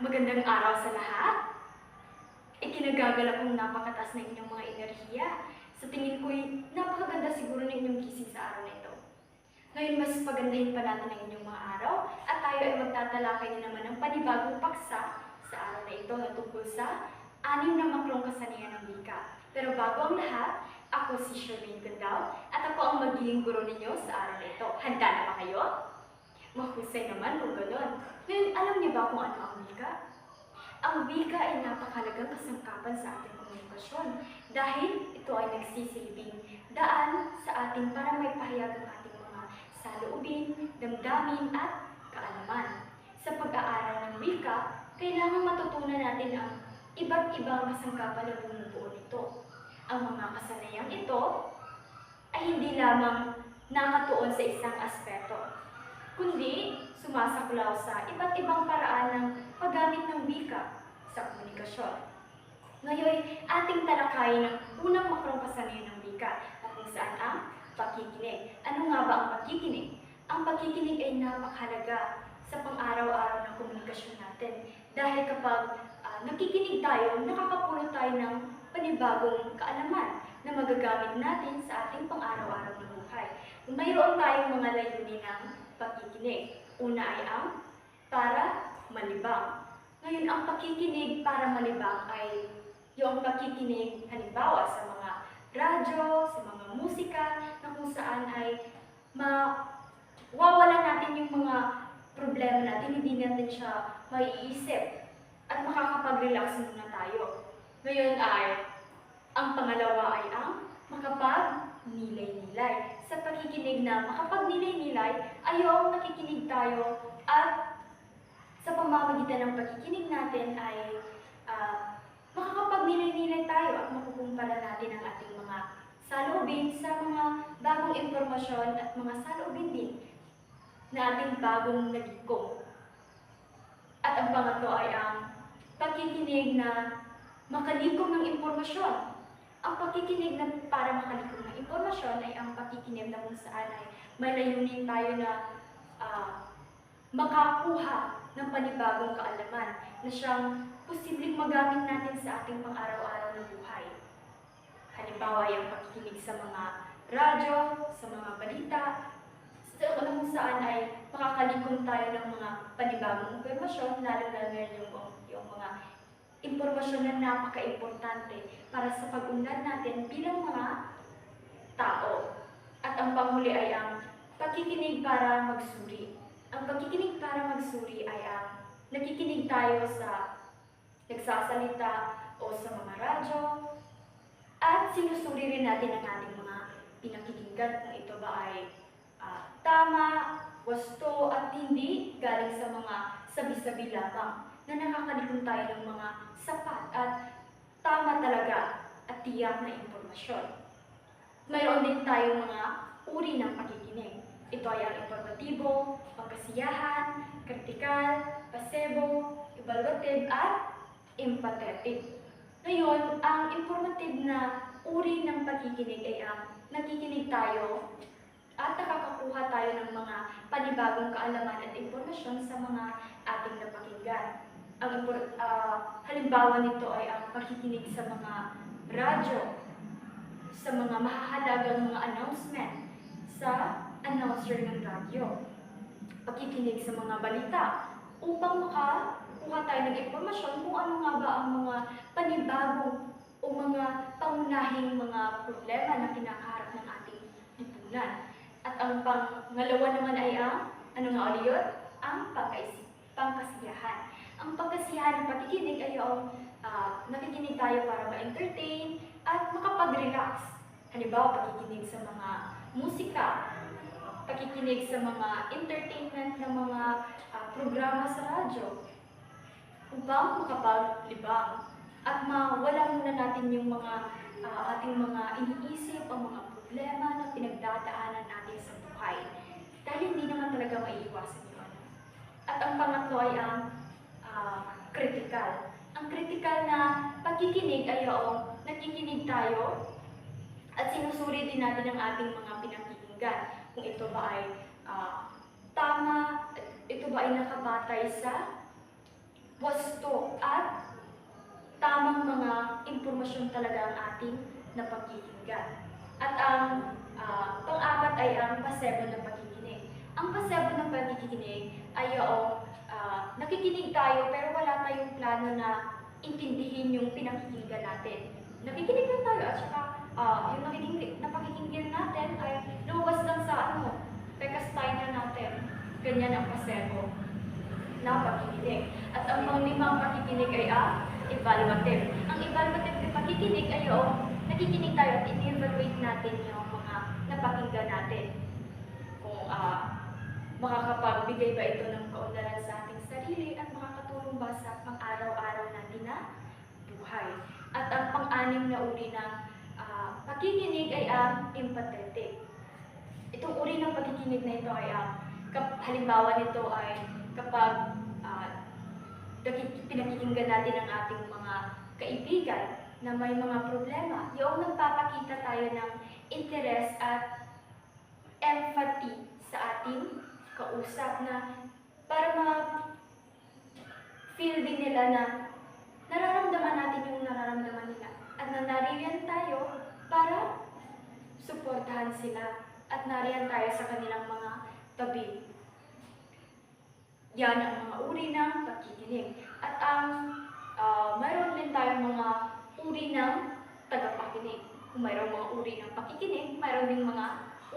Magandang araw sa lahat. Ikinagagalak kong napakataas ng inyong mga enerhiya. Sa tingin ko'y napakaganda siguro ng inyong gising sa araw na ito. Ngayon, mas pagandahin pa natin ang inyong mga araw at tayo ay magtatalakay na naman ng panibagong paksa sa araw na ito na tungkol sa anim na makrong kasanian ng wika. Pero bago ang lahat, ako si Shermaine Gandao at ako ang magiging guro ninyo sa araw na ito. Handa na ba kayo? Mahusay naman kung gano'n. Ngayon, alam niyo ba kung ano ang wika? Ang wika ay napakalagang kasangkapan sa ating komunikasyon dahil ito ay nagsisilbing daan sa ating para may pahayag ang ating mga saloobin, damdamin at kaalaman. Sa pag-aaral ng wika, kailangan matutunan natin ang iba't ibang kasangkapan na bumubuo nito. Ang mga kasanayang ito ay hindi lamang nakatuon sa isang aspeto, kundi sumasaklaw sa iba't ibang paraan ng paggamit ng wika sa komunikasyon. Ngayon, ating talakayin ang unang makrong kasanayan ng wika na kung saan ang pakikinig. Ano nga ba ang pakikinig? Ang pakikinig ay napakahalaga sa pang-araw-araw ng komunikasyon natin dahil kapag ah, nakikinig tayo, nakakapulot tayo ng panibagong kaalaman na magagamit natin sa ating pang-araw-araw na buhay. Mayroon tayong mga layunin ng pakikinig. Una ay ang para malibang. Ngayon, ang pakikinig para malibang ay yung pakikinig halimbawa sa mga radyo, sa mga musika, na kung saan ay mawawala natin yung mga problema natin, hindi natin siya maiisip at makakapag-relax muna tayo. Ngayon ay, ang pangalawa ay ang makapag-nilay-nilay. Sa pakikinig na makapag-nilay-nilay ay yung nakikinig tayo at sa pamamagitan ng pakikinig natin ay ah, makakapag-nilay-nilay tayo at makukumpara natin ang ating mga saloobin sa mga bagong impormasyon at mga saloobin din na ating bagong nagikom. At ang pangatlo ay ang pakikinig na makalikom ng impormasyon. Ang pakikinig na para makalikom impormasyon ay ang pakikinig na kung saan ay may layunin tayo na ah, makakuha ng panibagong kaalaman na siyang posibleng magamit natin sa ating pang-araw-araw na buhay. Halimbawa, yung pakikinig sa mga radyo, sa mga balita, sa kung saan ay makakalikom tayo ng mga panibagong impormasyon, lalo na yung, yung mga impormasyon na napaka-importante para sa pag-unlad natin bilang mga tao. At ang panghuli ay ang pakikinig para magsuri. Ang pakikinig para magsuri ay ang nakikinig tayo sa nagsasalita o sa mga radyo at sinusuri rin natin ang ating mga pinakikinggan kung ito ba ay ah, tama, wasto at hindi galing sa mga sabi-sabi lamang na nakakalikom tayo ng mga sapat at tama talaga at tiyak na impormasyon. Mayroon din tayong mga uri ng pakikinig. Ito ay ang informatibo, pagkasiyahan, kritikal, pasebo, evaluative at empathetic. Ngayon, ang informative na uri ng pakikinig ay ang nakikinig tayo at nakakakuha tayo ng mga panibagong kaalaman at impormasyon sa mga ating napakinggan. Ang ah, halimbawa nito ay ang pakikinig sa mga radyo, sa mga mahahalagang mga announcement sa announcer ng radyo. Pakikinig sa mga balita upang makakuha tayo ng impormasyon kung ano nga ba ang mga panibagong o mga pangunahing mga problema na kinakaharap ng ating lipunan. At ang pangalawa naman ay ang, ano nga ulit? Ang pagkaisip, pangkasiyahan. Ang pagkasiyahan ng pakikinig ay yung ah, nakikinig tayo para ma-entertain at makapag-relax. Halimbawa, pakikinig sa mga musika, pakikinig sa mga entertainment ng mga ah, programa sa radyo upang makapaglibang at mawala muna natin yung mga ah, ating mga iniisip, ang mga problema na pinagdadaanan natin sa buhay. Dahil hindi naman talaga maiiwasan yun. At ang pangatlo ay ang ah, critical. Ang critical na pakikinig ay yung nakikinig tayo at sinusuri din natin ang ating mga pinakikinggan. Kung ito ba ay ah, tama, ito ba ay nakabatay sa wasto at tamang mga impormasyon talaga ang ating napakikinggan. At ang ah, pang-apat ay ang pasebo ng pakikinig. Ang pasebo ng pakikinig ay yung ah, nakikinig tayo pero wala tayong plano na intindihin yung pinakikinggan natin. Nakikinig lang tayo at ah, yung nakikinig, napakikinggan natin ay lumabas lang sa ano, pekas tayo na natin. Ganyan ang pasebo ng pakikinig. At ang mga limang pakikinig ay ang evaluative. Ang evaluative na pakikinig ay yung nakikinig tayo at in-evaluate natin yung mga napakinggan natin. Kung ah, makakapagbigay ba ito ng kaunlaran sa ating sarili at makakatulong ba sa pang-araw-araw natin na buhay. At ang pang-anim na uri ng ah, pakikinig ay ang empathetic. Itong uri ng pakikinig na ito ay ang kap- halimbawa nito ay kapag nakik- pinakikinggan natin ang ating mga kaibigan na may mga problema, yung nagpapakita tayo ng interest at empathy sa ating kausap na para ma feel din nila na nararamdaman natin yung nararamdaman nila at na nariyan tayo para suportahan sila at nariyan tayo sa kanilang mga tabi. Yan ang mga uri ng pakikinig. At ang ah, mayroon din tayong mga uri ng tagapakinig. Kung mayroong mga uri ng pakikinig, mayroon din mga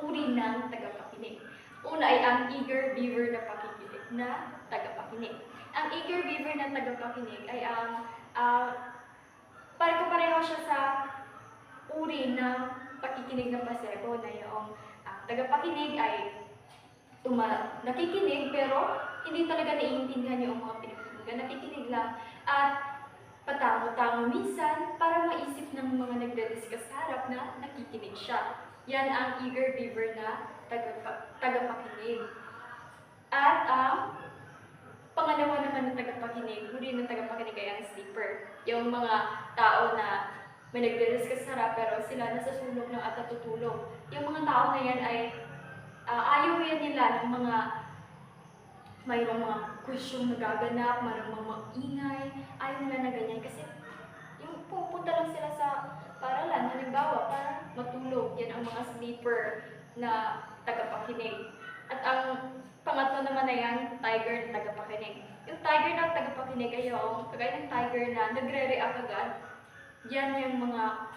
uri ng tagapakinig. Una ay ang eager beaver na pakikinig na tagapakinig. Ang eager beaver na tagapakinig ay ang uh, pare-pareho siya sa uri ng pakikinig ng pasebo na yung ah, tagapakinig ay tuma nakikinig pero hindi talaga naiintindihan yung mga pinakikinggan. Nakikinig lang at patango-tango minsan para maisip ng mga nagre-discuss sa harap na nakikinig siya. Yan ang eager beaver na tagapa- tagapakinig. At ang pangalawa naman ng tagapakinig, huli ng tagapakinig ay ang sleeper. Yung mga tao na may nagre-discuss sa harap pero sila nasa sulok ng at natutulog. Yung mga tao na yan ay ah, ayaw yan nila ng mga mayroong mga question na gaganap, mayroong mga maingay, ayaw nila na ganyan kasi yung pupunta lang sila sa paralan, halimbawa, para matulog. Yan ang mga sleeper na tagapakinig. At ang pangatlo naman ay ang tiger na tagapakinig. Yung tiger na tagapakinig ay yung kagaya ng tiger na nagre-react agad. Yan yung mga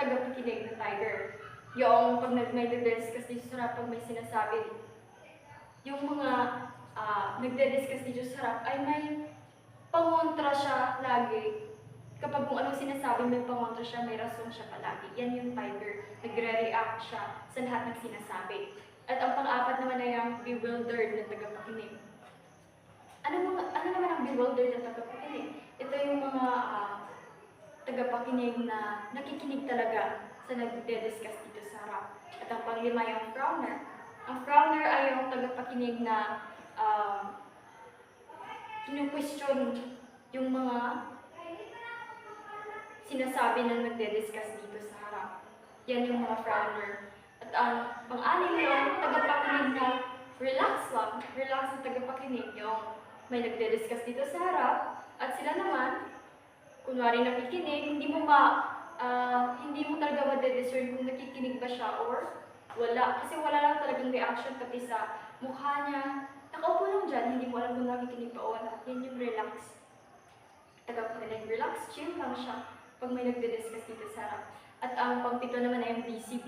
tagapakinig na tiger. Yung pag nag may discuss dito sa harap, pag may sinasabi, yung mga ah, nagde-discuss dito sa harap ay may pangontra siya lagi. Kapag kung anong sinasabi, may pangontra siya, may rason siya palagi. Yan yung tiger. Nagre-react siya sa lahat ng sinasabi. At ang pang-apat naman ay ang bewildered na tagapakinig. Ano, mga, ano naman ang bewildered na tagapakinig? Ito yung mga ah, tagapakinig na nakikinig talaga sa nagde-discuss dito sa harap. At ang panglima yung frowner. Ang frowner ay yung tagapakinig na um, kinu-question yung mga sinasabi ng nagde-discuss dito sa harap. Yan yung mga frowner. At ang pang-anim yung tagapakinig na relax lang. Relax ang tagapakinig yung may nagde-discuss dito sa harap. At sila naman, kunwari nakikinig, hindi mo ma, ah, hindi mo talaga madediscern kung nakikinig ba siya or wala. Kasi wala lang talagang reaction pati sa mukha niya. Nakaupo lang dyan, hindi mo alam kung nakikinig pa o wala. Yan yung relax. Tagapakinig, relax, chill lang siya pag may nagde-discuss dito sa harap. At ang pangpito naman ay yung BCB.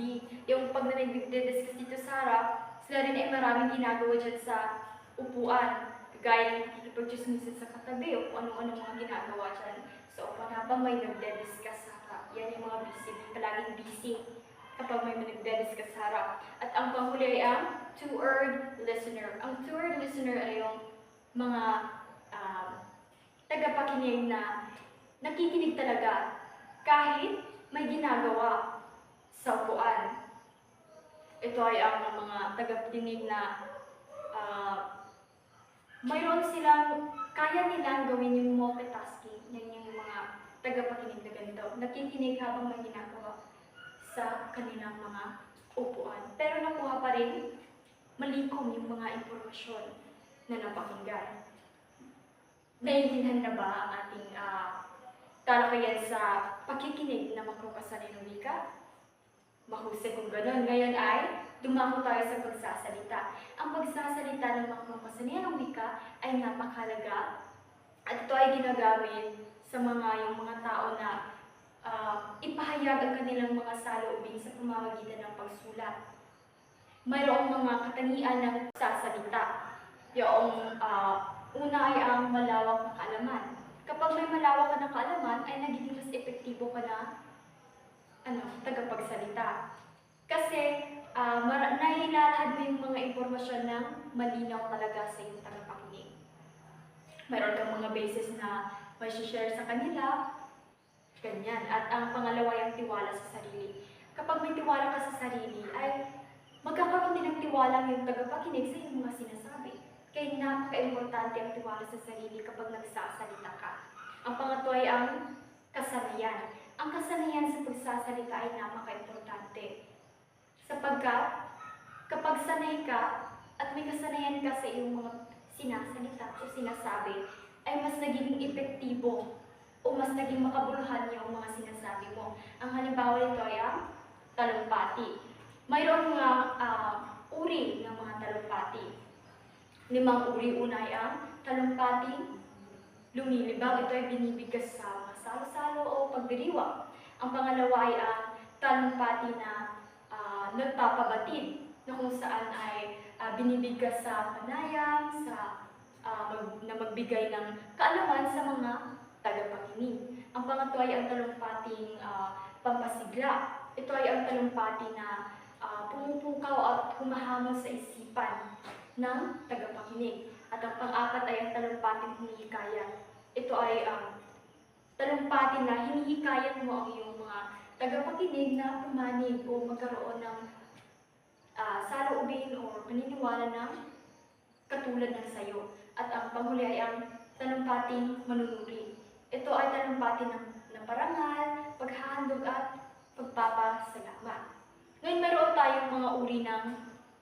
Yung pag na nagde-discuss dito sa harap, sila rin ay maraming ginagawa dyan sa upuan. Kagaya ng nakikipag-chismisan sa katabi o kung ano-ano mga ginagawa dyan. So, habang may nagde-discuss sa harap. Yan yung mga BCB, palaging busy kapag may nagde-discuss harap. At ang panghuli ay ang two-word listener. Ang two-word listener ay yung mga um, tagapakinig na nakikinig talaga kahit may ginagawa sa upuan. Ito ay ang mga tagapakinig na ah, mayroon silang, kaya nilang gawin yung multitasking. Tagapakinig na ganito. Nakikinig habang may ginagawa sa kanilang mga upuan. Pero nakuha pa rin malikom yung mga impormasyon na napakinggan. Naiintindihan na ba ang ating ah, talakayan sa pakikinig na makrukasan ng wika? Mahusay kung gano'n. Ngayon ay dumako tayo sa pagsasalita. Ang pagsasalita ng makrukasan ng wika ay napakalaga at ito ay ginagamit sa mga yung mga tao na ah, ipahayag ang kanilang mga saloobin sa pamamagitan ng pagsulat. Mayroong mga katangian ng sasalita. Yung ah, una ay ang malawak na kaalaman. Kapag may malawak ka na kaalaman, ay nagiging mas epektibo ka na ano, tagapagsalita. Kasi ah, mara- nailalahad mo yung mga impormasyon ng malinaw talaga sa iyong tagapakinig. Mayroon kang mga basis na may share sa kanila, ganyan. At ang pangalawa ay ang tiwala sa sarili. Kapag may tiwala ka sa sarili, ay magkakaroon din ng tiwala yung tagapakinig sa iyong mga sinasabi. Kaya napaka-importante ang tiwala sa sarili kapag nagsasalita ka. Ang pangatlo ay ang kasanayan. Ang kasanayan sa pagsasalita ay napaka-importante. Sapagkat kapag sanay ka at may kasanayan ka sa iyong mga sinasalita o sinasabi, ay mas nagiging epektibo o mas naging makabuluhan yung mga sinasabi mo. Ang halimbawa nito ay ang talumpati. Mayroong mga ah, uri ng mga talumpati. Limang uri. Una ay ang talumpati lumilibang. Ito ay binibigkas sa mga salo-salo o pagdiriwang. Ang pangalawa ay ang talumpati na ah, nagpapabatid na kung saan ay ah, binibigkas sa panayam, sa ah, mag- na magbigay ng kaalaman sa mga tagapakinig. Ang pangatlo ay ang talumpating ah, pampasigla. Ito ay ang talumpati na ah, pumupukaw at humahamon sa isipan ng tagapakinig. At ang pang-apat ay ang talumpating hinihikayat. Ito ay ang talumpati na hinihikayat mo ang iyong mga tagapakinig na pumanig o magkaroon ng ah, saloobin o paniniwala ng katulad ng sayo. At ang panghuli ay ang talumpating manunuri. Ito ay talumpati ng, ng parangal, paghahandog at pagpapasalamat. Ngayon mayroon tayong mga uri ng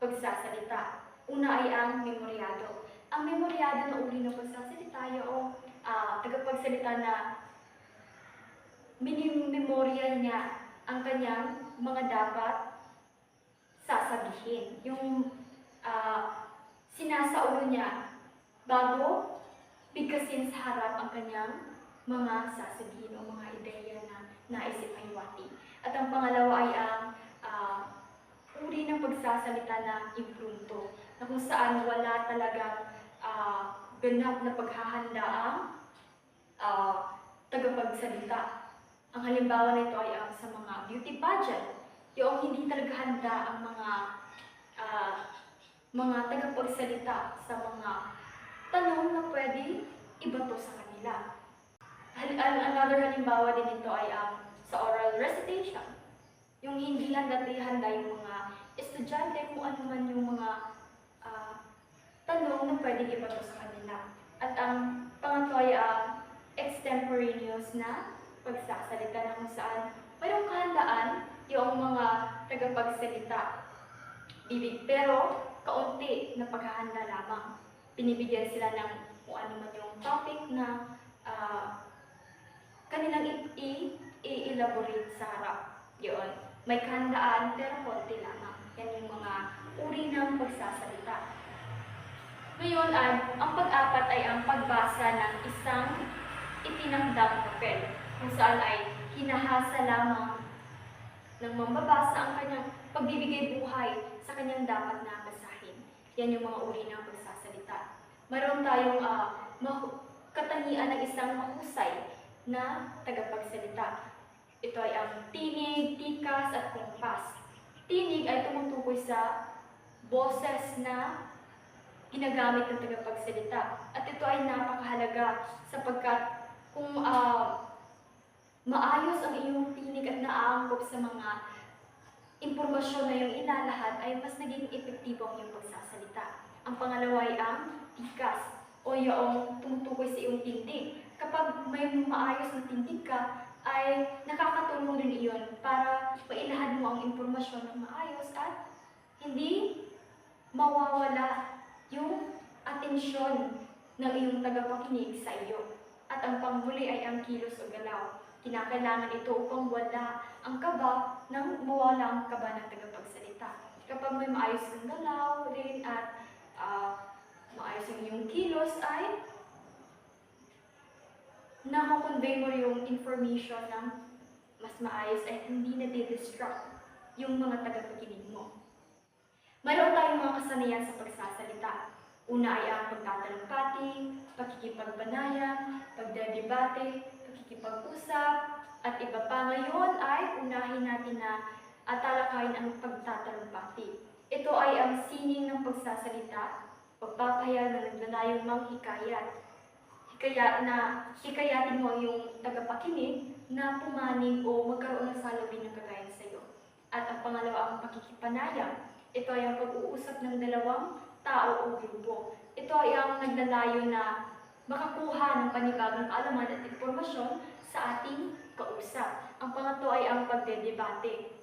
pagsasalita. Una ay ang memoryado. Ang memoryado na uri ng pagsasalita ay o ah, tagapagsalita na minimemorya niya ang kanyang mga dapat sasabihin. Yung ah, sinasaulo niya bago bigkasin sa harap ang kanyang mga sasabihin o mga ideya na naisip ay wati. At ang pangalawa ay ang ah, uri ng pagsasalita na imprunto, na kung saan wala talagang ah, ganap na paghahanda ang ah, tagapagsalita. Ang halimbawa nito ay ang sa mga beauty pageant, yung hindi talaga handa ang mga ah, mga tagapagsalita sa mga tanong na pwede ibato sa kanila. Another halimbawa din nito ay ang sa oral recitation. Yung hindi handa handa yung mga estudyante kung ano man yung mga ah, tanong na pwede ibato sa kanila. At ang pangatlo ay ang extemporaneous na pagsasalita na kung saan mayroong kahandaan yung mga tagapagsalita. Bibig, pero kaunti na paghahanda lamang. Binibigyan sila ng kung ano man yung topic na ah, kanilang i-elaborate sa harap. Yun. May kahandaan pero konti lamang. Yan yung mga uri ng pagsasalita. Ngayon ay, ang pag-apat ay ang pagbasa ng isang itinakdang papel kung saan ay hinahasa lamang ng mambabasa ang kanyang pagbibigay buhay sa kanyang dapat na basahin. Yan yung mga uri ng pagsasalita. Mayroon tayong mahu- katangian ng isang mahusay na tagapagsalita. Ito ay ang tinig, tikas, at kumpas. Tinig ay tumutukoy sa boses na ginagamit ng tagapagsalita. At ito ay napakahalaga sapagkat kung ah, maayos ang iyong tinig at naaangkop sa mga impormasyon na iyong ilalahad ay mas naging epektibo ang iyong pagsasalita. Ang pangalawa ay ang tikas o yung tumutukoy sa iyong tindig. Kapag may maayos na tindig ka, ay nakakatulong din iyon para mailahad mo ang impormasyon ng maayos at hindi mawawala yung atensyon ng iyong tagapakinig sa iyo. At ang panghuli ay ang kilos o galaw. Kinakailangan ito upang wala ang kaba nang mawala ang kaba ng tagapagsalita. Kapag may maayos kang galaw rin at ah, maayos iyong kilos ay nakakonvey mo yung information ng mas maayos at hindi na distract yung mga tagapakinig mo. Mayroon tayong mga kasanayan sa pagsasalita. Una ay ang pagtatalungkati, pakikipagbanayang, pagdedebate, pakikipag-usap, at iba pa ngayon ay unahin natin na atalakayin ang pagtatalungkati. Ito ay ang sining ng pagsasalita, pagpapahayag na naglalayong manghikayat. Hikayat na hikayatin mo yung tagapakinig na pumanig o magkaroon ng salubin ng kagaya sa iyo. At ang pangalawa ang pakikipanayam. Ito ay ang pag-uusap ng dalawang tao o grupo. Ito ay ang naglalayo na makakuha ng panibagong kaalaman at impormasyon sa ating kausap. Ang pangatlo ay ang pagdedebate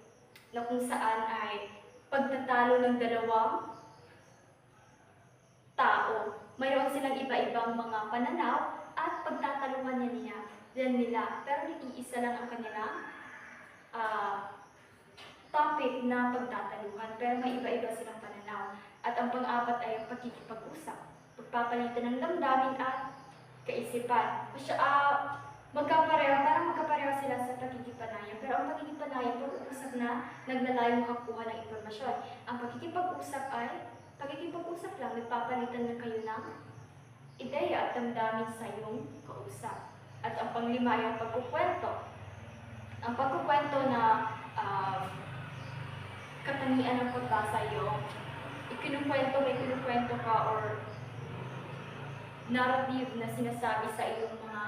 na kung saan ay pagtatalo ng dalawang tao. Mayroon silang iba-ibang mga pananaw at pagtatalungan niya niya, din nila. Pero nag-iisa lang ang kanilang ah, topic na pagtataluhan. Pero may iba-iba silang pananaw. At ang pang-apat ay ang pagkikipag-usap. Pagpapalitan ng damdamin at kaisipan. Masya, ah, magkapareho, parang magkapareho sila sa pagkikipanayan. Pero ang pagkikipanayan, pag-uusap na naglalayo makakuha ng impormasyon. Ang pagkikipag-usap ay, pagkikipag-usap lang, nagpapalitan na kayo ng ideya at damdamin sa iyong kausap. At ang panglima ay ang pagkukwento. Ang pagkukwento na ah, katangian ng pagbasa yung ikinukwento, may kinukwento ka or narrative na sinasabi sa iyong mga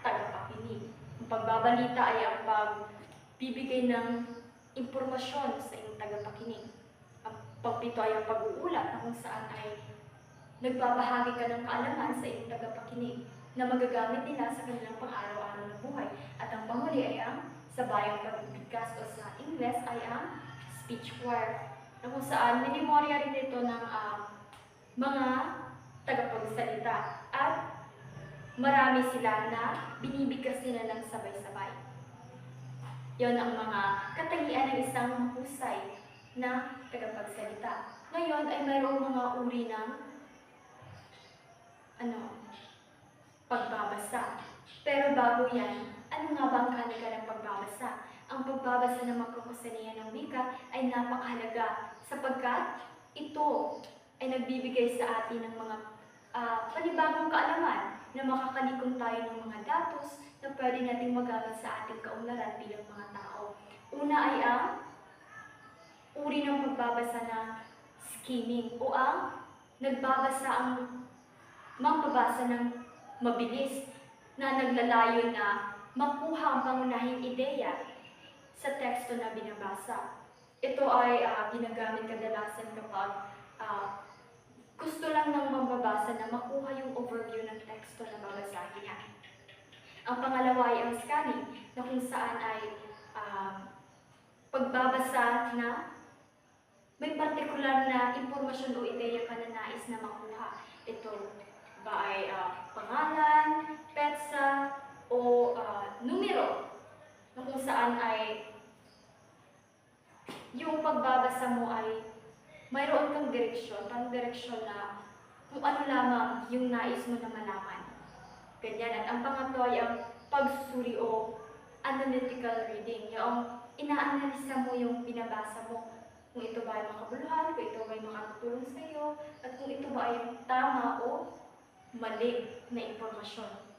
tagapakinig. Ang pagbabalita ay ang pagbibigay ng impormasyon sa iyong tagapakinig. Pagpito ay ang pag-uulat na kung saan ay nagbabahagi ka ng kaalaman sa iyong tagapakinig na magagamit nila sa kanilang pang-araw-araw na buhay. At ang panghuli ay ang sabayang pagbibigkas o sa Ingles ay ang speech choir na kung saan minimorya rin ito ng ah, mga tagapagsalita at marami sila na binibigkas nila ng sabay-sabay. Yon ang mga katangian ng isang mahusay na tagapagsalita. Ngayon ay mayroong mga uri ng ano, pagbabasa. Pero bago yan, ano nga ba ang kahalaga ng pagbabasa? Ang pagbabasa ng magkakasaniyan ng wika ay napakahalaga sapagkat ito ay nagbibigay sa atin ng mga ah, panibagong kaalaman na makakalikom tayo ng mga datos na pwede nating magamit sa ating kaunlaran bilang mga tao. Una ay ang uri ng pagbabasa na skimming o ang nagbabasa ang mambabasa ng mabilis na naglalayo na makuha ang pangunahing ideya sa teksto na binabasa. Ito ay ah, ginagamit kadalasan kapag ah, gusto lang ng mambabasa na makuha yung overview ng teksto na babasahin niya. Ang pangalawa ay ang scanning na kung saan ay ah, pagbabasa na may partikular na impormasyon o ideya ka na nais na makuha. Ito ba ay ah, pangalan, petsa, o ah, numero na kung saan ay yung pagbabasa mo ay mayroon kang direksyon, parang direksyon na kung ano lamang yung nais mo na malaman. Ganyan. At ang pangatlo ay ang pagsusuri o analytical reading. Yung inaanalisa mo yung binabasa mo. Kung ito ba ay makabuluhan, kung ito ba ay makatutulong sa iyo, at kung ito ba ay tama o mali na impormasyon.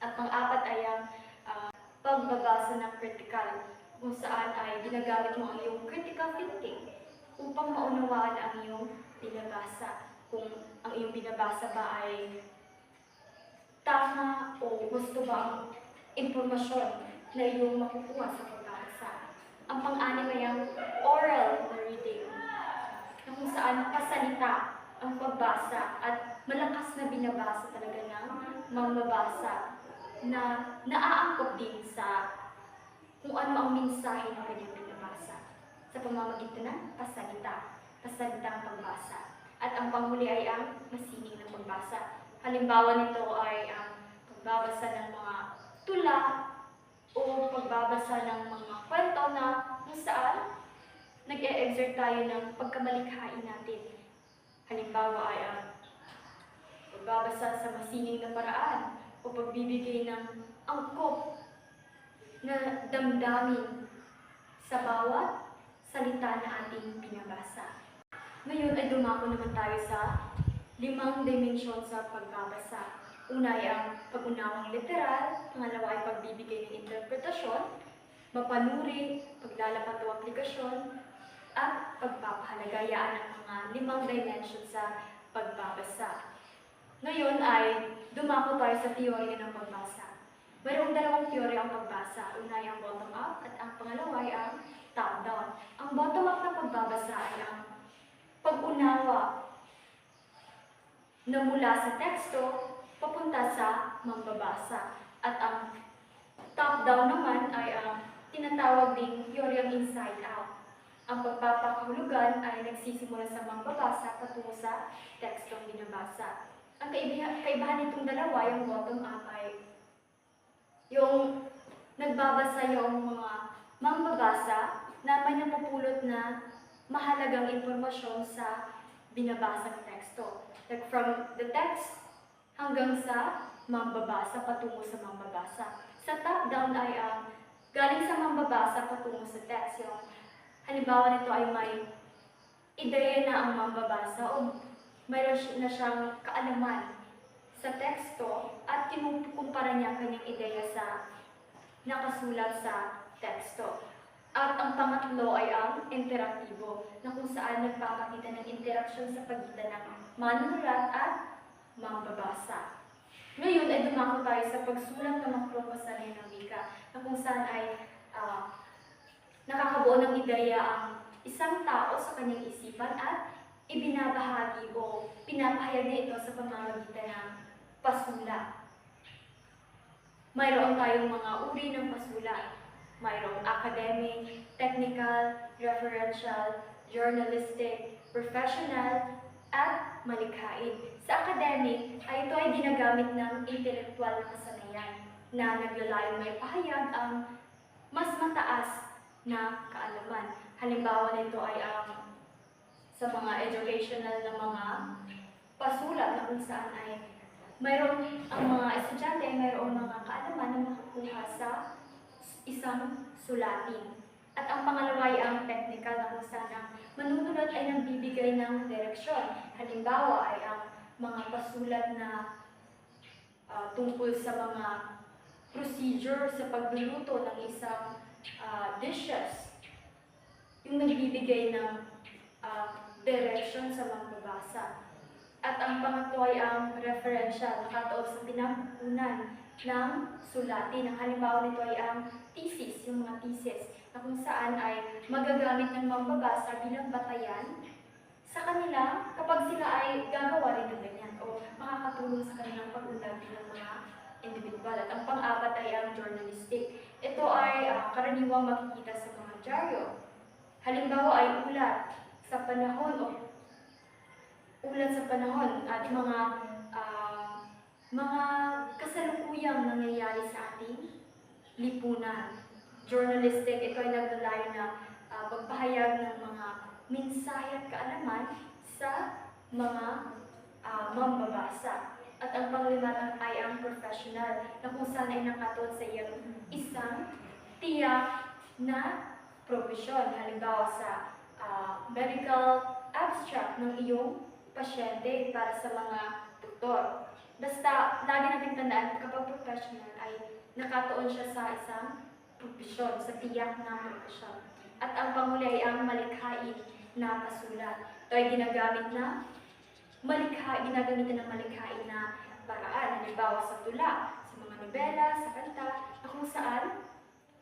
At pang-apat ay ang ah, pagbabasa ng critical, kung saan ay ginagamit mo ang iyong critical thinking upang maunawaan ang iyong binabasa. Kung ang iyong binabasa ba ay tama o gusto ba ang impormasyon na iyong makukuha sa pagbabasa. Ang pang-anim ay ang oral kung saan pasalita ang pagbasa at malakas na binabasa talaga ng mamabasa na naaangkop din sa kung ano ang mensahe ng kanyang binabasa sa pamamagitan ng pasalita, pasalita ang pagbasa. At ang panghuli ay ang masining ng pagbasa. halimbawa nito ay ang pagbabasa ng mga tula o pagbabasa ng mga kwento na kung saan nag-e-exert tayo ng pagkamalikhain natin. Halimbawa ay ang pagbabasa sa masining na paraan o pagbibigay ng angkop na damdamin sa bawat salita na ating binabasa. Ngayon ay dumako naman tayo sa limang dimensyon sa pagbabasa. Una ay ang pag-unawang literal, pangalawa ay pagbibigay ng interpretasyon, mapanuri, paglalapat o aplikasyon, at pagpapahalagayaan ng mga limang dimension sa pagbabasa. Ngayon ay dumako tayo sa teorya ng pagbasa. Mayroong dalawang teorya ang pagbasa. Una ay ang bottom-up at ang pangalawa ay ang top-down. Ang bottom-up na pagbabasa ay ang pag-unawa na mula sa teksto papunta sa mambabasa. At ang top-down naman ay ang tinatawag ding teoryang inside-out. Ang pagpapakahulugan ay nagsisimula sa mambabasa patungo sa tekstong binabasa. Ang kaibahan, nitong dalawa, yung bottom-up ay yung nagbabasa yung mga mambabasa na may napupulot na mahalagang impormasyon sa binabasang teksto. Like from the text hanggang sa mambabasa patungo sa mambabasa. Sa top-down ay ang galing sa mambabasa patungo sa text. Yung halimbawa nito ay may ideya na ang mambabasa o mayroon na siyang kaalaman sa teksto at kinukumpara niya ang kanyang ideya sa nakasulat sa teksto. At ang pangatlo ay ang interaktibo, na kung saan nagpapakita ng interaksyon sa pagitan ng manunulat at mambabasa. Ngayon ay dumako tayo sa pagsulat ng mga proposalin ng wika, na kung saan ay ah, nakakabuo ng ideya ang isang tao sa kanyang isipan at ibinabahagi o pinapahayag niya ito sa pamamagitan ng pasulat. Mayroon tayong mga uri ng pasulat. Mayroong academic, technical, referential, journalistic, professional, at malikhain. Sa academic, ay ito ay ginagamit ng intelektual na kasanayan na naglalayong may pahayag ang mas mataas na kaalaman. Halimbawa nito ay ang sa mga educational na mga pasulat na kung saan ay mayroon ang mga estudyante ay mayroong mga kaalaman na makukuha sa isang sulatin. At ang pangalawa ay ang technical na kung saan ang manunulat ay nagbibigay ng direksyon. Halimbawa ay ang mga pasulat na ah, tungkol sa mga procedure sa pagluluto ng isang ah, dishes. Yung nagbibigay ng ah, direction sa magbabasa. At ang pangatlo ay ang referential, nakatuon sa pinakunan ng sulatin. Ang halimbawa nito ay ang thesis, yung mga thesis, na kung saan ay magagamit ng mambabasa bilang batayan sa kanila kapag sila ay gagawa rin ng ganyan o makakatulong sa kanilang pag-unlad bilang mga individual. At ang pang-apat ay ang journalistic. Ito ay ah, karaniwang makikita sa mga dyaryo. Halimbawa ay ulat sa panahon o ulat sa panahon at mga ah, mga kasalukuyang nangyayari sa ating lipunan. Journalistic, ito ay naglalayo na ah, magpahayag ng mga mensahe at kaalaman sa mga ah, mambabasa. At ang panglima ay ang professional na kung saan ay nakatuon sa iyong isang tiyak na profesyon. Halimbawa sa ah, medical abstract ng iyong pasyente para sa mga doktor. Basta, lagi natin tandaan, kapag professional ay nakatuon siya sa isang profesyon, sa tiyak na profesyon. At ang panghuli ay ang malikhain na pasulat. Ito ay ginagamit na malikha, ginagamitan ng malikhain na paraan. Halimbawa sa tula, sa mga nobela, sa kanta, na kung saan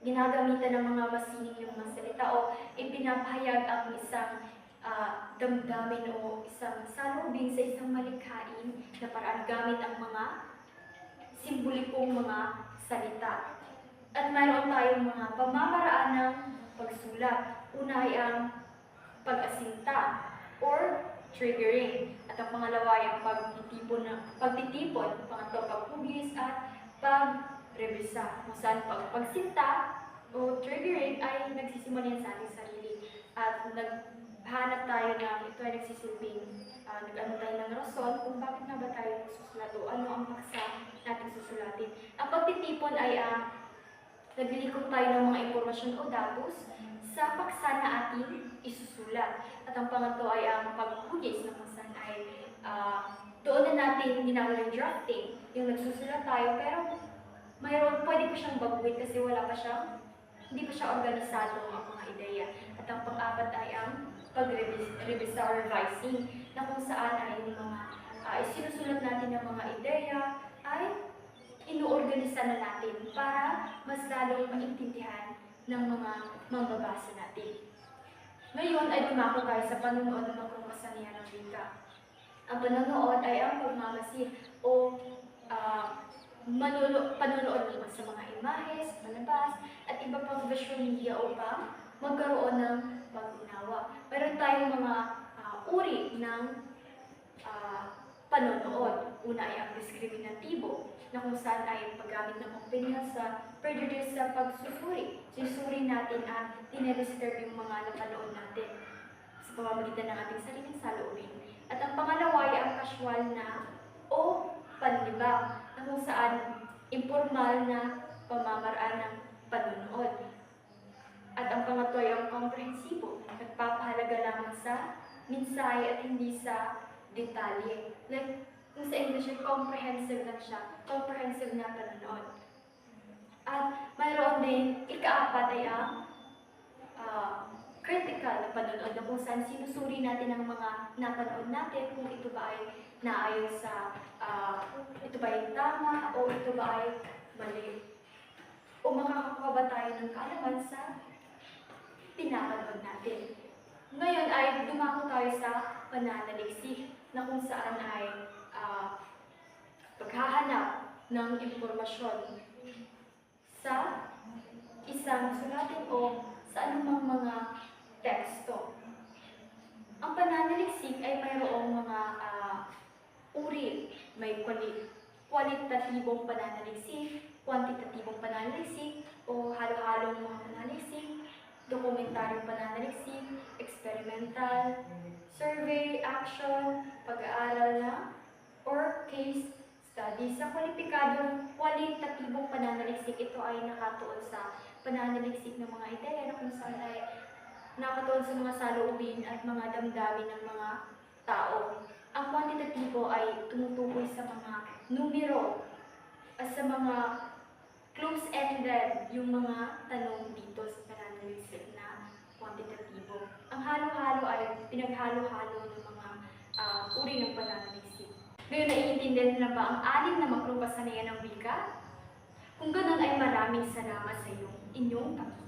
ginagamitan ng mga masining yung mga salita o ipinapahayag ang isang ah, damdamin o isang salubing sa isang malikhain na paraan gamit ang mga simbolikong mga salita. At mayroon tayong mga pamamaraan ng pagsulat. Una ay ang pag-asinta or triggering. At ang pangalawa ay ang pagtitipon, ng, pagtitipon, pangatlo, paghugis at pagrevisa. Kung saan pag pagsinta o triggering ay nagsisimula sa ating sarili. At naghanap tayo ng ito ay nagsisilbing uh, nag-ano tayo ng rason kung bakit nga ba tayo susulat o ano ang paksa natin susulatin. Ang pagtitipon ay uh, naglilikot tayo ng mga impormasyon o datos sa paksa na ating isusulat. At ang pangatlo ay ang paghugis na kung ay ah, doon na natin ginagawa yung drafting, yung nagsusulat tayo, pero mayroon, pwede pa siyang baguhin kasi wala pa siyang, hindi pa siya organisado ang mga ideya. At ang pang-apat ay ang pag-revisa or revising, na kung saan ay yung mga ah, isinusulat natin ng mga ideya ay inuorganisa na natin para mas lalong maintindihan ng mga mambabasa natin. Ngayon ay dumako tayo sa panunood ng mga kasaniyan ng wika. Ang panonood ay ang pagmamasid o ah, manuno, panonood naman sa mga imahes, malabas, at iba pang visual media upang magkaroon ng pag-unawa. Meron tayong mga ah, uri ng ah, panonood. Una ay ang diskriminatibo, na kung saan ay paggamit ng opinion sa prejudice sa pagsusuri. Susuri natin at dinedisturb yung mga napanood natin sa pamamagitan ng ating sariling saloobin. At ang pangalawa ay ang casual na o panlibang, na kung saan informal na pamamaraan ng panonood. At ang pangatlo ay ang komprehensibo, nagpapahalaga lamang sa mensahe at hindi sa detalye. Like, kung sa English comprehensive lang siya, comprehensive na panonood. At mayroon din, ikaapat ay ang ah, critical na panonood na kung saan sinusuri natin ang mga napanood natin kung ito ba ay naayon sa, ah, ito ba ay tama o ito ba ay mali. O makakakuha ba tayo ng kaalaman sa pinapanood natin. Ngayon ay dumako tayo sa pananaliksik na kung saan ay ah, paghahanap ng impormasyon sa isang sulatin o sa anumang mga teksto. Ang pananaliksik ay mayroong mga ah, uri. May kwali kwalitatibong pananaliksik, kwantitatibong pananaliksik, o halo-halong mga pananaliksik, dokumentaryong pananaliksik, experimental, survey, action, pag-aaral na, or case study. Sa kwalipikadong kwalitatibong pananaliksik, ito ay nakatuon sa pananaliksik ng mga ideya na kung saan ay nakatuon sa mga saloobin at mga damdamin ng mga tao. Ang kwantitatibo ay tumutukoy sa mga numero at sa mga close-ended yung mga tanong dito sa pananaliksik na kwantitatibo. Ang halo-halo ay pinaghalo-halo ng mga ah, uri ng pananaliksik. Ngayon, naiintindihan na ba ang anim na makrong kasanayan ng wika? Kung ganun ay maraming salamat sa iyong inyong pakikinig.